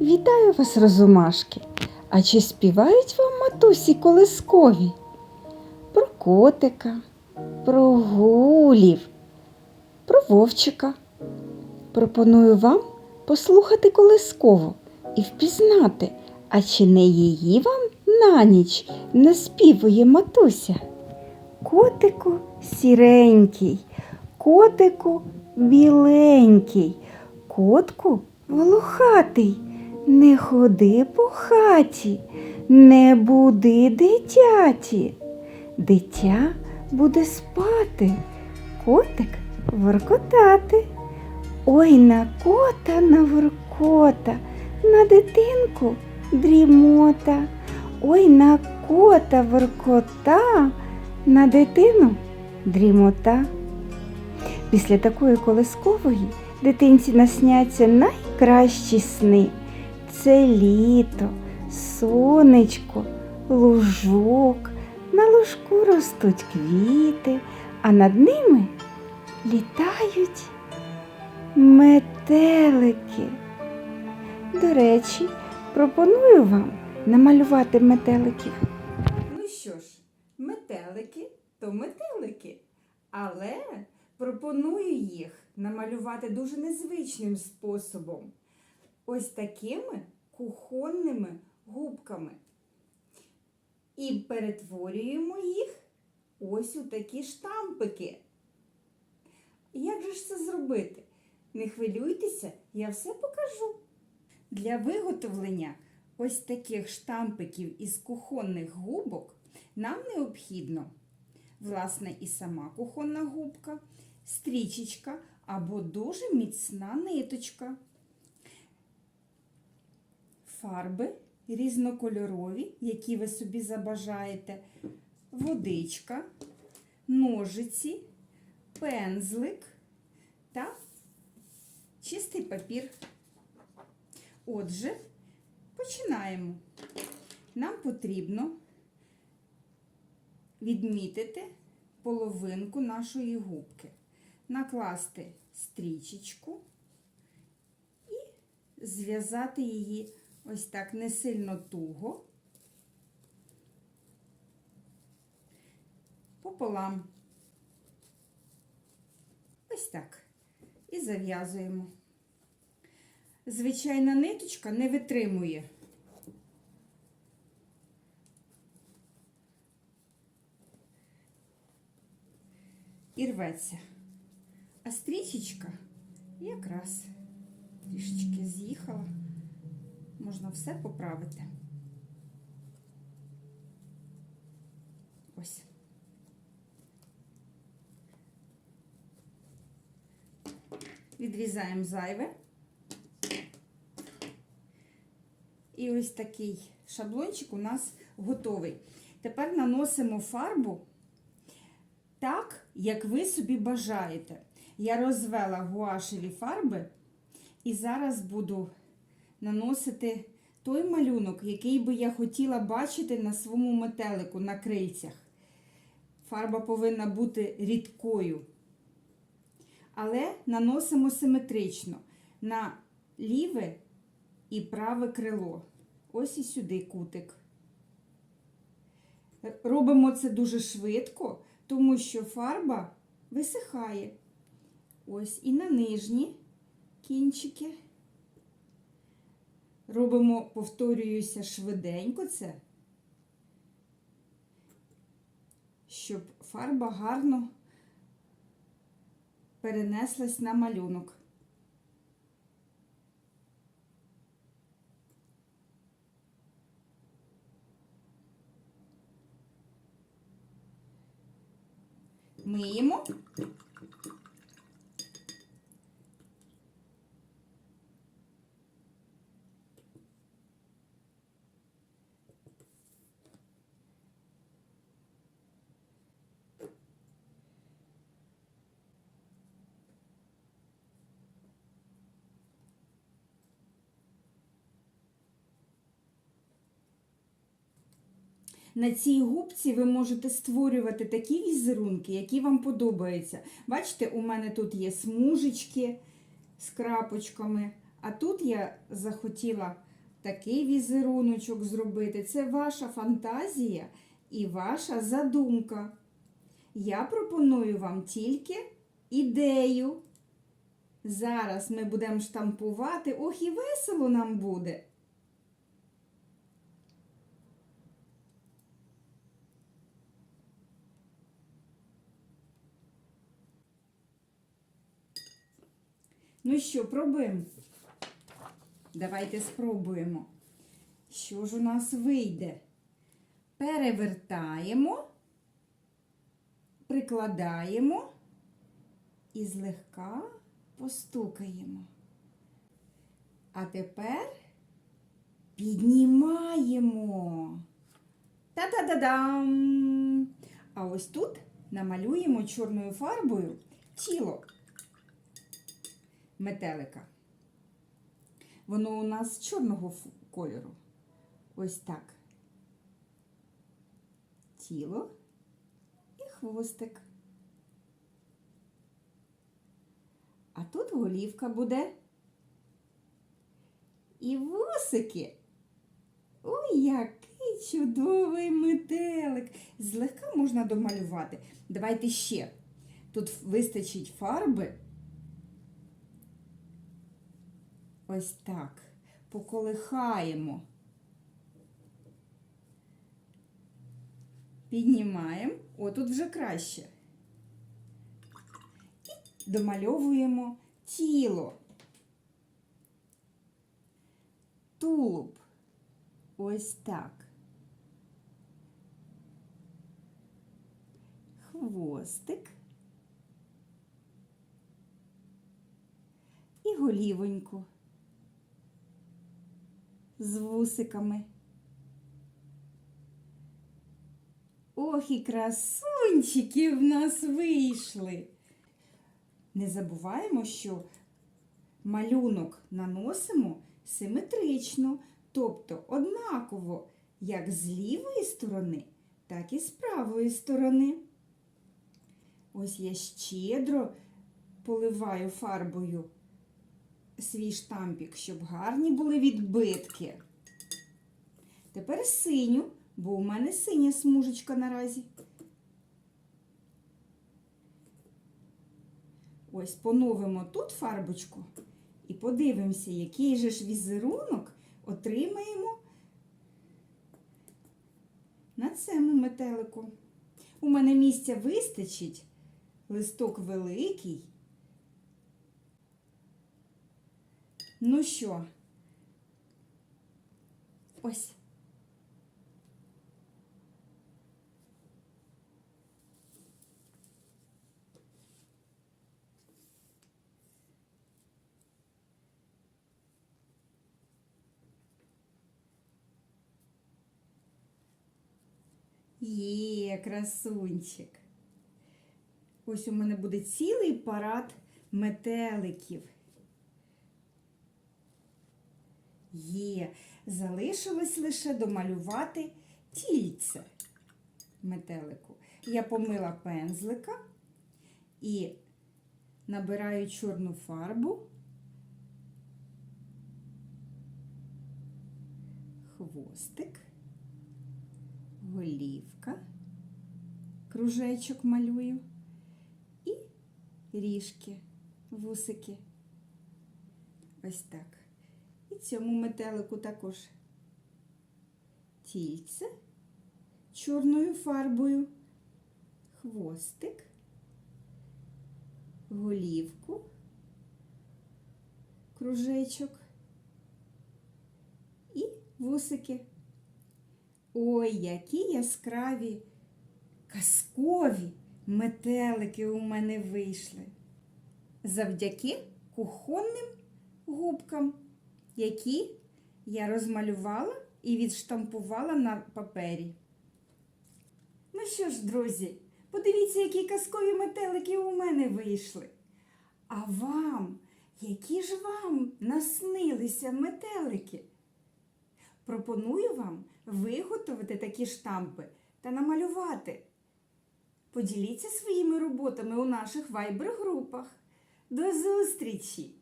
Вітаю вас, розумашки. А чи співають вам матусі колискові? Про котика, про гулів, про вовчика. Пропоную вам послухати колискову і впізнати, а чи не її вам на ніч наспівує матуся? Котику сіренький, котику біленький, котку волохатий, не ходи по хаті, не буди дитяті. Дитя буде спати, котик воркотати. Ой на кота на воркота, на дитинку дрімота. Ой на кота воркота, на дитину дрімота. Після такої колискової дитинці насняться найкращі сни. Це літо, сонечко, лужок, на лужку ростуть квіти, а над ними літають метелики. До речі, пропоную вам намалювати метеликів. Ну що ж, метелики то метелики. Але пропоную їх намалювати дуже незвичним способом. Ось такими кухонними губками. І перетворюємо їх ось у такі штампики. Як же ж це зробити? Не хвилюйтеся, я все покажу. Для виготовлення ось таких штампиків із кухонних губок нам необхідно, власне, і сама кухонна губка, стрічечка або дуже міцна ниточка, фарби різнокольорові, які ви собі забажаєте, водичка, ножиці, пензлик та чистий папір. Отже, починаємо. Нам потрібно відмітити половинку нашої губки, накласти стрічечку і зв'язати її ось так не сильно туго пополам. Ось так. І зав'язуємо. Звичайна ниточка не витримує. І рветься. А стрічечка якраз трішечки з'їхала. Можна все поправити. Ось. Відрізаємо зайве. І ось такий шаблончик у нас готовий. Тепер наносимо фарбу так, як ви собі бажаєте. Я розвела гуашеві фарби і зараз буду наносити той малюнок, який би я хотіла бачити на своєму метелику на крильцях. Фарба повинна бути рідкою. Але наносимо симетрично на ліве і праве крило. Ось і сюди кутик. Робимо це дуже швидко, тому що фарба висихає. Ось і на нижні кінчики. Робимо, повторююся, швиденько це, щоб фарба гарно перенеслась на малюнок. Миємо. На цій губці ви можете створювати такі візерунки, які вам подобаються. Бачите, у мене тут є смужечки з крапочками, А тут я захотіла такий візеруночок зробити. Це ваша фантазія і ваша задумка. Я пропоную вам тільки ідею. Зараз ми будемо штампувати. Ох, і весело нам буде. Ну що, пробуємо? Давайте спробуємо. Що ж у нас вийде? Перевертаємо, прикладаємо і злегка постукаємо. А тепер піднімаємо. Та-та-да-дам! А ось тут намалюємо чорною фарбою тіло метелика. Воно у нас чорного кольору. Ось так. Тіло і хвостик. А тут голівка буде. І вусики. Ой, який чудовий метелик. Злегка можна домалювати. Давайте ще. Тут вистачить фарби. Ось так. Поколихаємо. Піднімаємо. О, тут вже краще. І домальовуємо тіло. Тулуб. Ось так. Хвостик. І голівоньку з вусиками. Ох, і красунчики в нас вийшли. Не забуваємо, що малюнок наносимо симетрично, тобто однаково як з лівої сторони, так і з правої сторони. Ось я щедро поливаю фарбою свій штампік, щоб гарні були відбитки. Тепер синю, бо у мене синя смужечка наразі. Ось поновимо тут фарбочку і подивимося, який же ж візерунок отримаємо на цьому метелику. У мене місця вистачить, листок великий. Ну що? Ось. Є, красунчик. Ось у мене буде цілий парад метеликів. Є, залишилось лише домалювати тільце метелику. Я помила пензлика і набираю чорну фарбу, хвостик, голівка, кружечок малюю і ріжки, вусики. Ось так. І цьому метелику також тільце чорною фарбою, хвостик, голівку, кружечок і вусики. Ой, які яскраві, казкові метелики у мене вийшли. Завдяки кухонним губкам які я розмалювала і відштампувала на папері. Ну що ж, друзі, подивіться, які казкові метелики у мене вийшли. А вам, які ж вам наснилися метелики? Пропоную вам виготовити такі штампи та намалювати. Поділіться своїми роботами у наших вайбер-групах. До зустрічі!